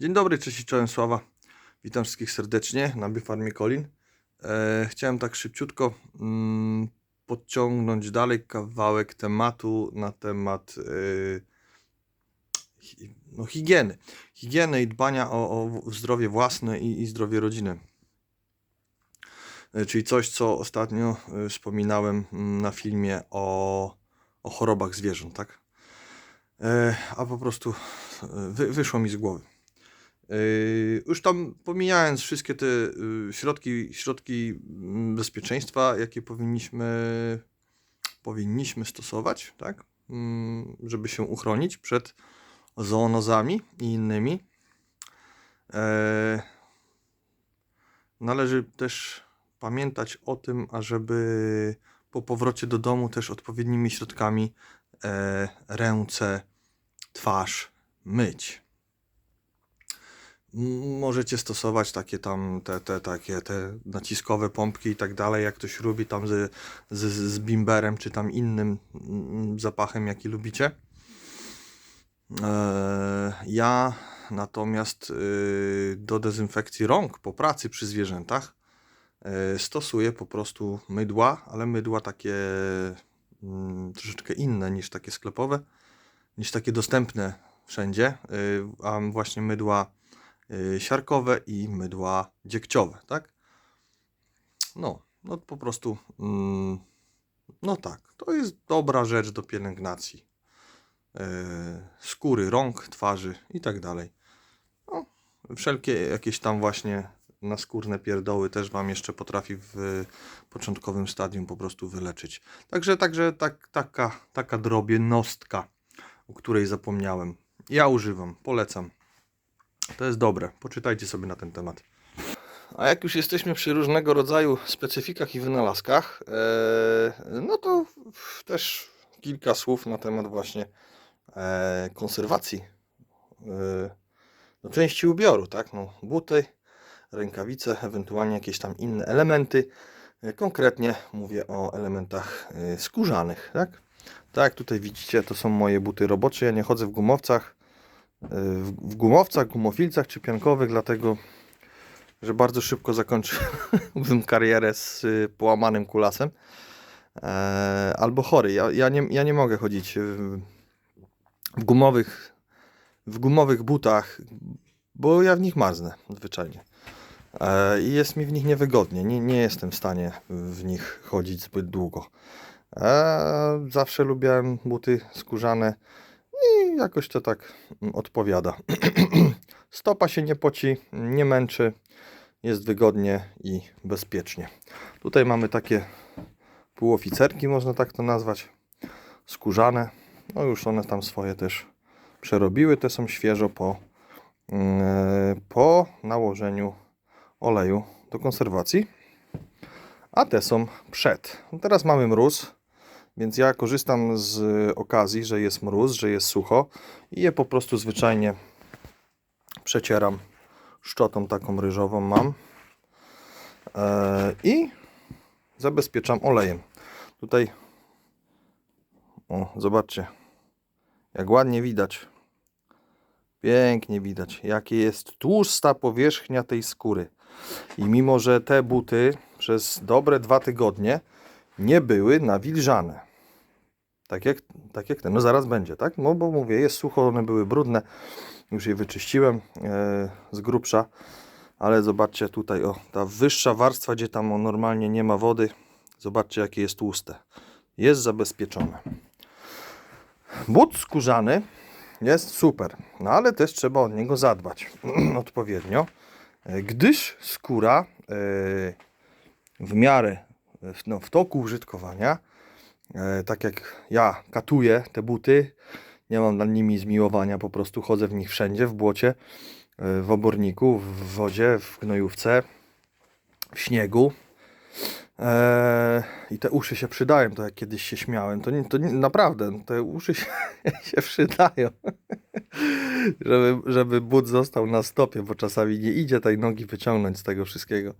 Dzień dobry, cześć Sława. Witam wszystkich serdecznie na Biofarmie Colin. E, chciałem tak szybciutko mm, podciągnąć dalej kawałek tematu na temat e, no, higieny. Higieny i dbania o, o zdrowie własne i, i zdrowie rodziny. E, czyli coś, co ostatnio wspominałem mm, na filmie o, o chorobach zwierząt, tak? A po prostu wy, wyszło mi z głowy. Yy, Już tam pomijając wszystkie te yy, środki, środki mm, bezpieczeństwa, jakie powinniśmy, powinniśmy stosować, tak? Mm, żeby się uchronić przed zoonozami i innymi. E, Należy też pamiętać o tym, ażeby po powrocie do domu też odpowiednimi środkami e, ręce, twarz myć. Możecie stosować takie tam te, te takie te naciskowe pompki i tak dalej, jak ktoś lubi tam z, z, z bimberem czy tam innym mm, zapachem, jaki lubicie. Eee, Ja natomiast y, do dezynfekcji rąk po pracy przy zwierzętach y, stosuję po prostu mydła, ale mydła takie mm, troszeczkę inne niż takie sklepowe, niż takie dostępne wszędzie, y, a właśnie mydła siarkowe i mydła dziegciowe, tak? No, no po prostu, mm, no tak, to jest dobra rzecz do pielęgnacji yy, skóry, rąk, twarzy i tak dalej. No, wszelkie jakieś tam właśnie naskórne pierdoły też Wam jeszcze potrafi w początkowym stadium po prostu wyleczyć. Także, także tak, taka, taka drobienostka, o której zapomniałem. Ja używam, polecam. To jest dobre. Poczytajcie sobie na ten temat. A jak już jesteśmy przy różnego rodzaju specyfikach i wynalazkach, e, no to też kilka słów na temat właśnie e, konserwacji e, no, części ubioru, tak? No, buty, rękawice, ewentualnie jakieś tam inne elementy. Konkretnie mówię o elementach skórzanych, tak? Tak tutaj widzicie, to są moje buty robocze. Ja nie chodzę w gumowcach, w, gumowcach, gumofilcach czy piankowych, dlatego że bardzo szybko zakończyłbym karierę z y, połamanym kulasem. E, albo chory. Ja, ja, nie, ja nie mogę chodzić w, w gumowych w gumowych butach, bo ja w nich marznę zwyczajnie. E, I jest mi w nich niewygodnie. Nie, nie jestem w stanie w nich chodzić zbyt długo. E, zawsze lubiłem buty skórzane i jakoś to tak mm, odpowiada. Stopa się nie poci, nie męczy, jest wygodnie i bezpiecznie. Tutaj mamy takie półoficerki, można tak to nazwać, skórzane. No już one tam swoje też przerobiły. Te są świeżo po, mm, po nałożeniu oleju do konserwacji. A te są przed. Teraz mamy mróz, więc ja korzystam z okazji, że jest mróz, że jest sucho i je po prostu zwyczajnie przecieram. Szczotą taką ryżową mam. E, i zabezpieczam olejem. Tutaj o, zobaczcie jak ładnie widać. Pięknie widać jakie jest tłusta powierzchnia tej skóry. I mimo, że te buty przez dobre dwa tygodnie nie były nawilżane tak jak, tak jak ten, no zaraz będzie, tak? No bo mówię, jest sucho, one były brudne, już je wyczyściłem e, z grubsza, ale zobaczcie tutaj, o, ta wyższa warstwa, gdzie tam normalnie nie ma wody, zobaczcie jakie jest tłuste. Jest zabezpieczone. But skórzany jest super, no ale też trzeba od niego zadbać odpowiednio, e, gdyż skóra e, w miarę no, w toku użytkowania tak jak ja katuję te buty, nie mam nad nimi zmiłowania, po prostu chodzę w nich wszędzie, w błocie, e, w oborniku, w wodzie, w gnojówce, w śniegu. E, I te uszy się przydają, to jak kiedyś się śmiałem, to, nie- to nie, naprawdę, te uszy się, się przydają, żeby, żeby but został na stopie, bo czasami nie idzie tej nogi wyciągnąć z tego wszystkiego.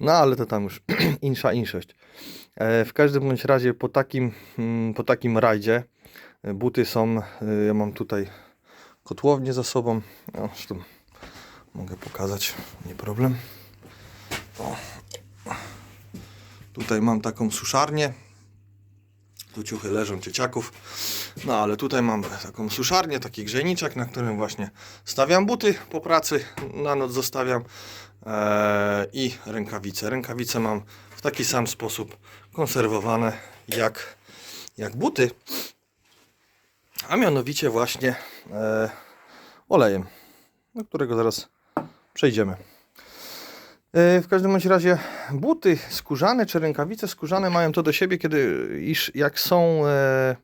No ale to tam już insza inszość. E, W każdym bądź razie po takim, mm, po takim rajdzie e, buty są, e, ja mam tutaj kotłownię za sobą, no, zresztą Mogę pokazać, nie problem. O. Tutaj mam taką suszarnię. Tu ciuchy leżą cieciaków. No ale tutaj mam taką suszarnię, taki grzejniczek, na którym właśnie stawiam buty po pracy. Na noc zostawiam. Eee, I rękawice. Rękawice mam w taki sam sposób konserwowane jak, jak buty. A mianowicie właśnie e, olejem, do którego zaraz przejdziemy. E, W każdym bądź razie buty skórzane czy rękawice skórzane mają to do siebie, kiedy iż jak są e,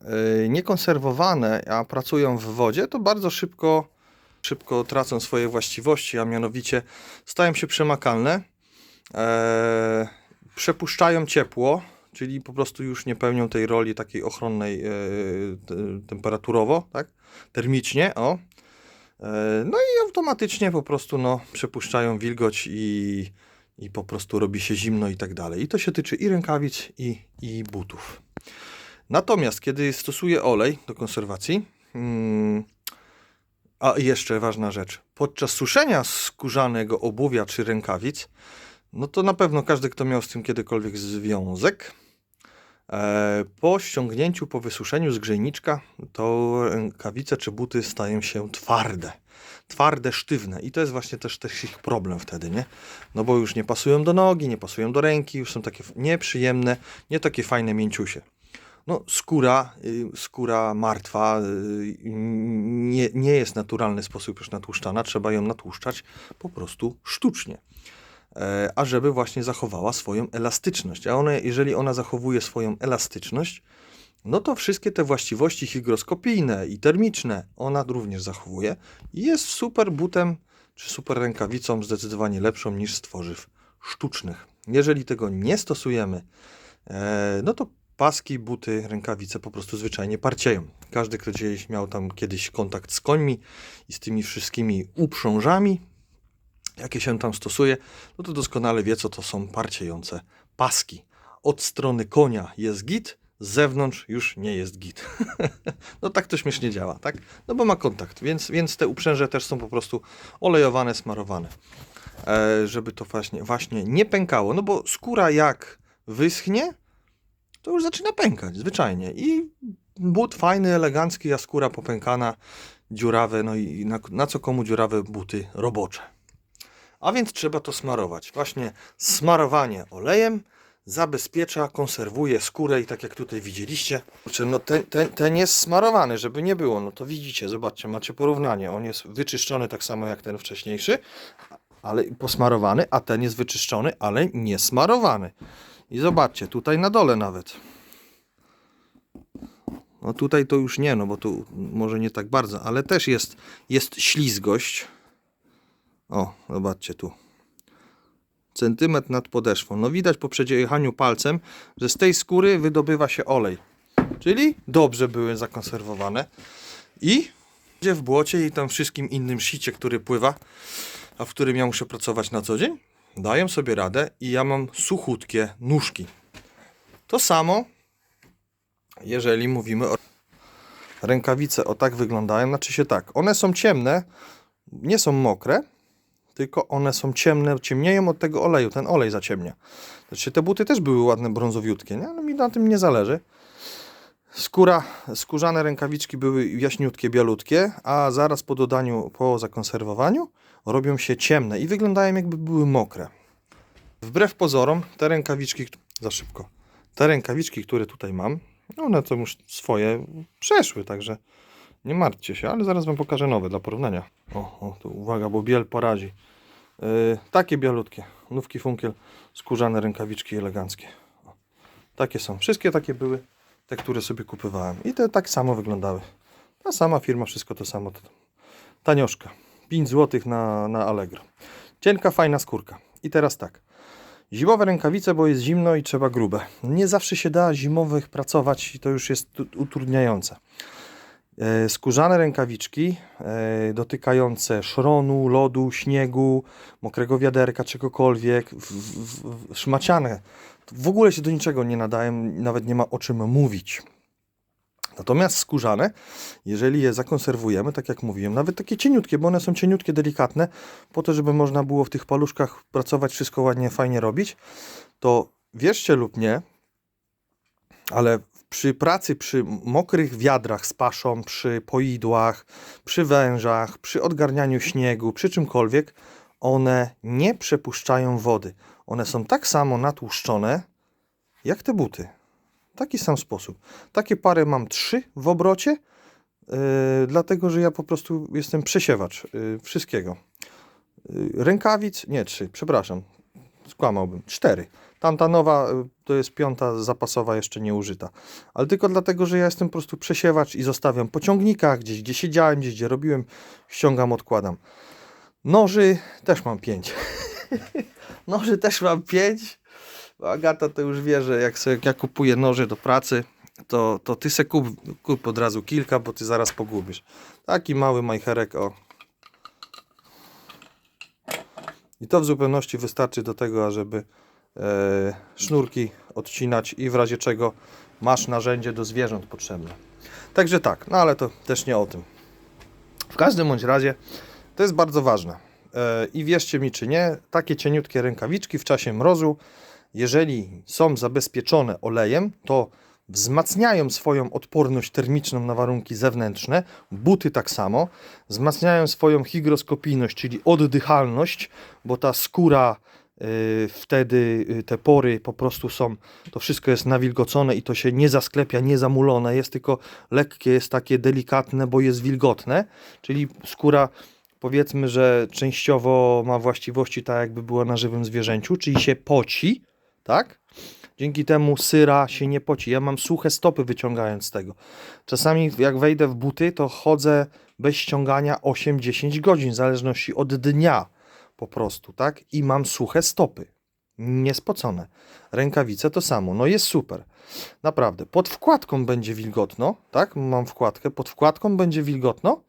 e, niekonserwowane, a pracują w wodzie, to bardzo szybko, szybko tracą swoje właściwości, a mianowicie stają się przemakalne, przepuszczają ciepło, czyli po prostu już nie pełnią tej roli takiej ochronnej te- temperaturowo, tak? termicznie, o. E, No i automatycznie po prostu no, przepuszczają wilgoć i, i po prostu robi się zimno i tak dalej. I to się tyczy i rękawic, i, i butów. Natomiast kiedy stosuję olej do konserwacji, mm, a jeszcze ważna rzecz, podczas suszenia skórzanego obuwia czy rękawic, no to na pewno każdy, kto miał z tym kiedykolwiek związek, po ściągnięciu, po wysuszeniu z grzejniczka, to rękawice czy buty stają się twarde. Twarde, sztywne. I to jest właśnie też, też ich problem wtedy, nie? No bo już nie pasują do nogi, nie pasują do ręki, już są takie nieprzyjemne, nie takie fajne mięciusie. No, skóra, y, skóra martwa y, nie, nie jest naturalny sposób już natłuszczana, trzeba ją natłuszczać po prostu sztucznie. E, A żeby właśnie zachowała swoją elastyczność. A ona, jeżeli ona zachowuje swoją elastyczność, no to wszystkie te właściwości hygroskopijne i termiczne ona również zachowuje i jest super butem czy super rękawicą zdecydowanie lepszą niż z tworzyw sztucznych. Jeżeli tego nie stosujemy, e, no to paski, buty, rękawice po prostu zwyczajnie parcieją. Każdy, kto gdzieś miał tam kiedyś kontakt z końmi i z tymi wszystkimi uprzążami, jakie się tam stosuje, no to doskonale wie, co to są parciejące paski. Od strony konia jest git, z zewnątrz już nie jest git. no tak to śmiesznie działa, tak? No bo ma kontakt, więc, więc te uprzęże też są po prostu olejowane, smarowane. E, żeby to właśnie, właśnie nie pękało, no bo skóra jak wyschnie, to już zaczyna pękać, zwyczajnie. I but fajny, elegancki, a skóra popękana, dziurawe, no i na, na co komu dziurawe buty robocze. A więc trzeba to smarować. Właśnie smarowanie olejem zabezpiecza, konserwuje skórę i tak jak tutaj widzieliście, no ten, ten, ten jest smarowany, żeby nie było, no to widzicie, zobaczcie, macie porównanie, on jest wyczyszczony tak samo jak ten wcześniejszy, ale posmarowany, a ten jest wyczyszczony, ale nie smarowany. I zobaczcie, tutaj na dole nawet. No tutaj to już nie, no bo tu może nie tak bardzo, ale też jest, jest ślizgość. O, zobaczcie tu. Centymetr nad podeszwą. No widać po przejechaniu palcem, że z tej skóry wydobywa się olej. Czyli dobrze były zakonserwowane. I gdzie w błocie i tam wszystkim innym sicie, który pływa, a w którym ja muszę pracować na co dzień, daję sobie radę i ja mam suchutkie nóżki. To samo, jeżeli mówimy o rękawice, o tak wyglądają, znaczy się tak, one są ciemne, nie są mokre, tylko one są ciemne, ciemnieją od tego oleju, ten olej zaciemnia. Znaczy te buty też były ładne, brązowiutkie, nie? ale mi na tym nie zależy. Skóra, skórzane rękawiczki były jaśniutkie, bialutkie, a zaraz po dodaniu, po zakonserwowaniu robią się ciemne i wyglądają jakby były mokre. Wbrew pozorom, te rękawiczki, za szybko, te rękawiczki, które tutaj mam, one to już swoje przeszły, także nie martwcie się, ale zaraz Wam pokażę nowe dla porównania. O, o tu uwaga, bo biel porazi. Yy, takie bialutkie, nówki funkiel, skórzane rękawiczki eleganckie. O, takie są, wszystkie takie były, te, które sobie kupywałem. I te tak samo wyglądały. Ta sama firma, wszystko to samo. Tanioszka, 5 zł na, na Allegro. Cienka, fajna skórka. I teraz tak. Zimowe rękawice, bo jest zimno i trzeba grube. Nie zawsze się da zimowych pracować i to już jest utrudniające. E, Skórzane rękawiczki e, dotykające szronu, lodu, śniegu, mokrego wiaderka, czegokolwiek, w, w, w, szmaciane. W ogóle się do niczego nie nadają, nawet nie ma o czym mówić. Natomiast skórzane, jeżeli je zakonserwujemy, tak jak mówiłem, nawet takie cieniutkie, bo one są cieniutkie, delikatne, po to, żeby można było w tych paluszkach pracować, wszystko ładnie, fajnie robić, to wierzcie lub nie, ale przy pracy przy mokrych wiadrach z paszą, przy poidłach, przy wężach, przy odgarnianiu śniegu, przy czymkolwiek, one nie przepuszczają wody. One są tak samo natłuszczone jak te buty. Taki sam sposób. Takie pary mam trzy w obrocie, yy, dlatego że ja po prostu jestem przesiewacz yy, wszystkiego. Yy, rękawic, nie trzy, przepraszam, skłamałbym, cztery. Tamta nowa y, to jest piąta zapasowa, jeszcze nie użyta. Ale tylko dlatego, że ja jestem po prostu przesiewacz i zostawiam po ciągnikach, gdzieś gdzie siedziałem, gdzieś gdzie robiłem, ściągam, odkładam. Noży też mam pięć. Noży też mam pięć. Agata to już wie, że jak, sobie, jak ja kupuję noże do pracy, to, to ty se kup, kup od razu kilka, bo ty zaraz pogubisz. Taki mały majcherek, o. I to w zupełności wystarczy do tego, ażeby sznurki odcinać i w razie czego masz narzędzie do zwierząt potrzebne. Także tak, no ale to też nie o tym. W każdym bądź razie to jest bardzo ważne. E, I wierzcie mi czy nie, takie cieniutkie rękawiczki w czasie mrozu, jeżeli są zabezpieczone olejem, to wzmacniają swoją odporność termiczną na warunki zewnętrzne, buty tak samo, wzmacniają swoją hygroskopijność, czyli oddychalność, bo ta skóra wtedy y, te pory po prostu są, to wszystko jest nawilgocone i to się nie zasklepia, nie zamulone, jest tylko lekkie, jest takie delikatne, bo jest wilgotne, czyli skóra powiedzmy, że częściowo ma właściwości tak jakby była na żywym zwierzęciu, czyli się poci, tak? Dzięki temu syra się nie poci. Ja mam suche stopy wyciągając z tego. Czasami jak wejdę w buty, to chodzę bez ściągania 8-10 godzin, w zależności od dnia po prostu, tak? I mam suche stopy. Niespocone. Rękawice to samo. No jest super. Naprawdę. Pod wkładką będzie wilgotno, tak? Mam wkładkę. Pod wkładką będzie wilgotno,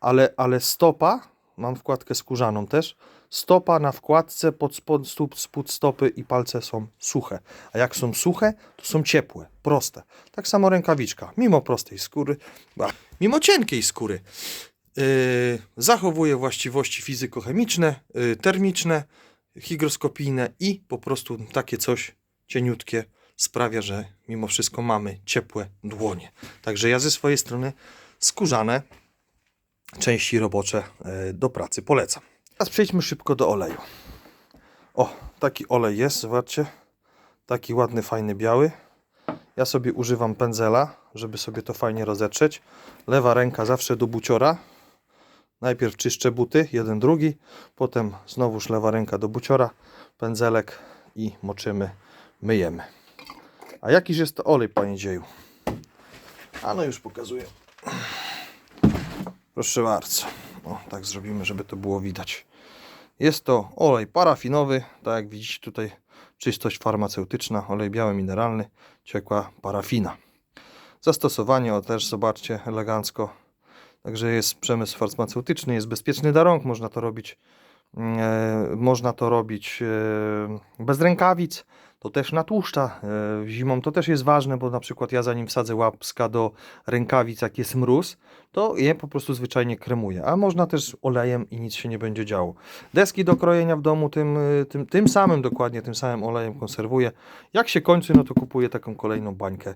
ale, ale stopa, mam wkładkę skórzaną też, stopa na wkładce, pod spod, stóp, spód stopy i palce są suche. A jak są suche, to są ciepłe, proste. Tak samo rękawiczka, mimo prostej skóry, ba, mimo cienkiej skóry, zachowuje właściwości fizykochemiczne, yy, termiczne, hygroskopijne i po prostu takie coś cieniutkie sprawia, że mimo wszystko mamy ciepłe dłonie. Także ja ze swojej strony skórzane części robocze yy, do pracy polecam. Teraz przejdźmy szybko do oleju. O, taki olej jest, zobaczcie. Taki ładny, fajny, biały. Ja sobie używam pędzela, żeby sobie to fajnie rozetrzeć. Lewa ręka zawsze do buciora. Najpierw czyszczę buty, jeden, drugi. Potem znowuż lewa ręka do buciora, pędzelek i moczymy, myjemy. A jakiż jest to olej, panie dzieju? A no już pokazuję. Proszę bardzo. O, tak zrobimy, żeby to było widać. Jest to olej parafinowy, tak jak widzicie tutaj czystość farmaceutyczna, olej biały mineralny, ciekła parafina. Zastosowanie, o też zobaczcie, elegancko. Także jest przemysł farmaceutyczny, jest bezpieczny dla rąk, można to robić, e, można to robić e, bez rękawic, to też natłuszcza. E, zimą to też jest ważne, bo na przykład ja zanim wsadzę łapska do rękawic, jak jest mróz, to je po prostu zwyczajnie kremuję. A można też olejem i nic się nie będzie działo. Deski do krojenia w domu tym, y, tym, tym samym dokładnie, tym samym olejem konserwuję. Jak się kończy, no to kupuję taką kolejną bańkę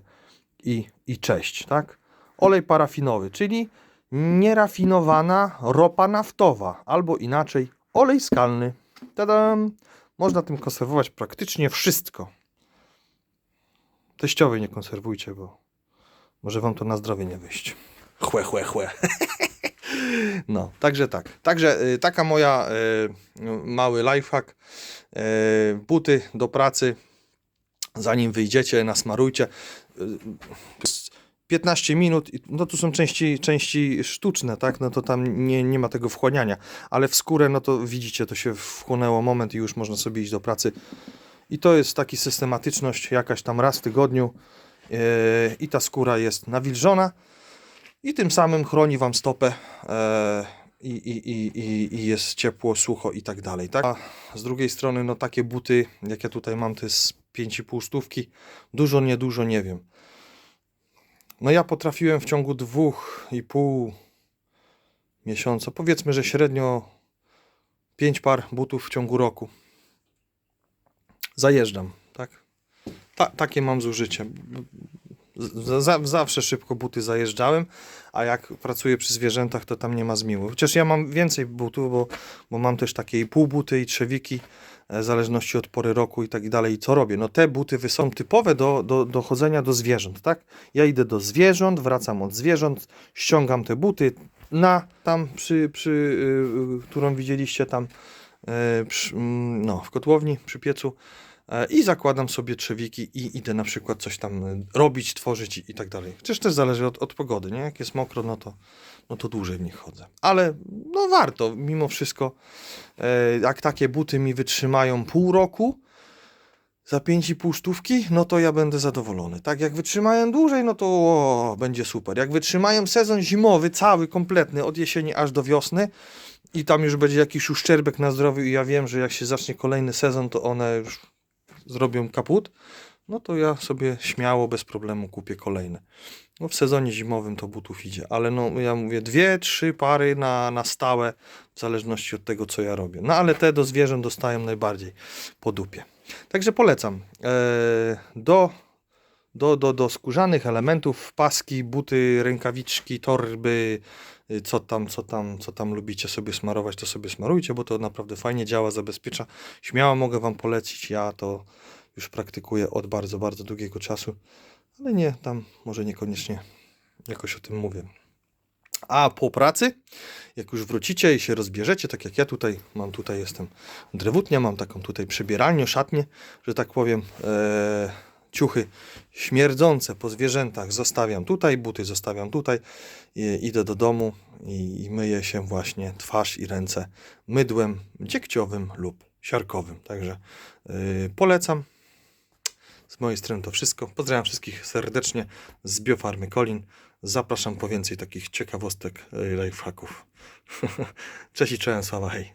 i, i cześć, tak? Olej parafinowy, czyli nierafinowana ropa naftowa, albo inaczej olej skalny. Tadam! Można tym konserwować praktycznie wszystko. Teściowej nie konserwujcie, bo może wam to na zdrowie nie wyjść. Chłe, chłe, chłe. No, także tak. Także y, taka moja y, mały lifehack. Y, buty do pracy. Zanim wyjdziecie, nasmarujcie. Y, 15 minut, no tu są części, części sztuczne, tak, no to tam nie, nie ma tego wchłaniania, ale w skórę, no to widzicie, to się wchłonęło moment i już można sobie iść do pracy. I to jest taki systematyczność, jakaś tam raz w tygodniu yy, i ta skóra jest nawilżona i tym samym chroni Wam stopę i, i, i, i, i jest ciepło, sucho i tak dalej, tak? A z drugiej strony, no takie buty, jak ja tutaj mam, to jest 5,5 stówki, dużo, niedużo, nie wiem No ja potrafiłem w ciągu dwóch i pół miesiąca, powiedzmy, że średnio pięć par butów w ciągu roku. Zajeżdżam, tak? Ta, takie mam zużycie. Z, za, zawsze szybko buty zajeżdżałem, a jak pracuję przy zwierzętach, to tam nie ma zmiłu. Chociaż ja mam więcej butów, bo, bo mam też takie i półbuty i trzewiki, w zależności od pory roku i tak dalej. I co robię? No te buty są typowe do, do, do chodzenia do zwierząt, tak? Ja idę do zwierząt, wracam od zwierząt, ściągam te buty na tam przy, przy y, y, którą widzieliście tam e, przy, mm, no, w kotłowni, przy piecu i zakładam sobie trzewiki i idę na przykład coś tam e, robić, tworzyć i, tak dalej. Chociaż też zależy od, od pogody, nie? Jak jest mokro, no to, no to dłużej w nich chodzę. Ale no warto, mimo wszystko, e, jak takie buty mi wytrzymają pół roku, za 5,5 sztówki, no to ja będę zadowolony. Tak, jak wytrzymają dłużej, no to o, będzie super. Jak wytrzymają sezon zimowy, cały, kompletny, od jesieni aż do wiosny i tam już będzie jakiś uszczerbek na zdrowiu i ja wiem, że jak się zacznie kolejny sezon, to one już zrobią kaput, no to ja sobie śmiało, bez problemu kupię kolejne. No w sezonie zimowym to butów idzie, ale no ja mówię dwie, trzy pary na, na stałe, w zależności od tego, co ja robię. No ale te do zwierząt dostają najbardziej po dupie. Także polecam. Eee, do, do, do, do skórzanych elementów, paski, buty, rękawiczki, torby, co tam, co tam, co tam lubicie sobie smarować, to sobie smarujcie, bo to naprawdę fajnie działa, zabezpiecza. Śmiało mogę Wam polecić, ja to już praktykuję od bardzo, bardzo długiego czasu, ale nie, tam może niekoniecznie jakoś o tym mówię. A po pracy, jak już wrócicie i się rozbierzecie, tak jak ja tutaj, mam tutaj, jestem drewutnia, mam taką tutaj przebieralnię, szatnię, że tak powiem, e, ciuchy śmierdzące po zwierzętach zostawiam tutaj, buty zostawiam tutaj, idę do domu i, i myję się właśnie twarz i ręce mydłem dziegciowym lub siarkowym. Także e, polecam. Z mojej strony to wszystko. Pozdrawiam wszystkich serdecznie z Biofarmy Kolin. Zapraszam po więcej takich ciekawostek, e, lifehacków. Cześć i czołem, sława, hej.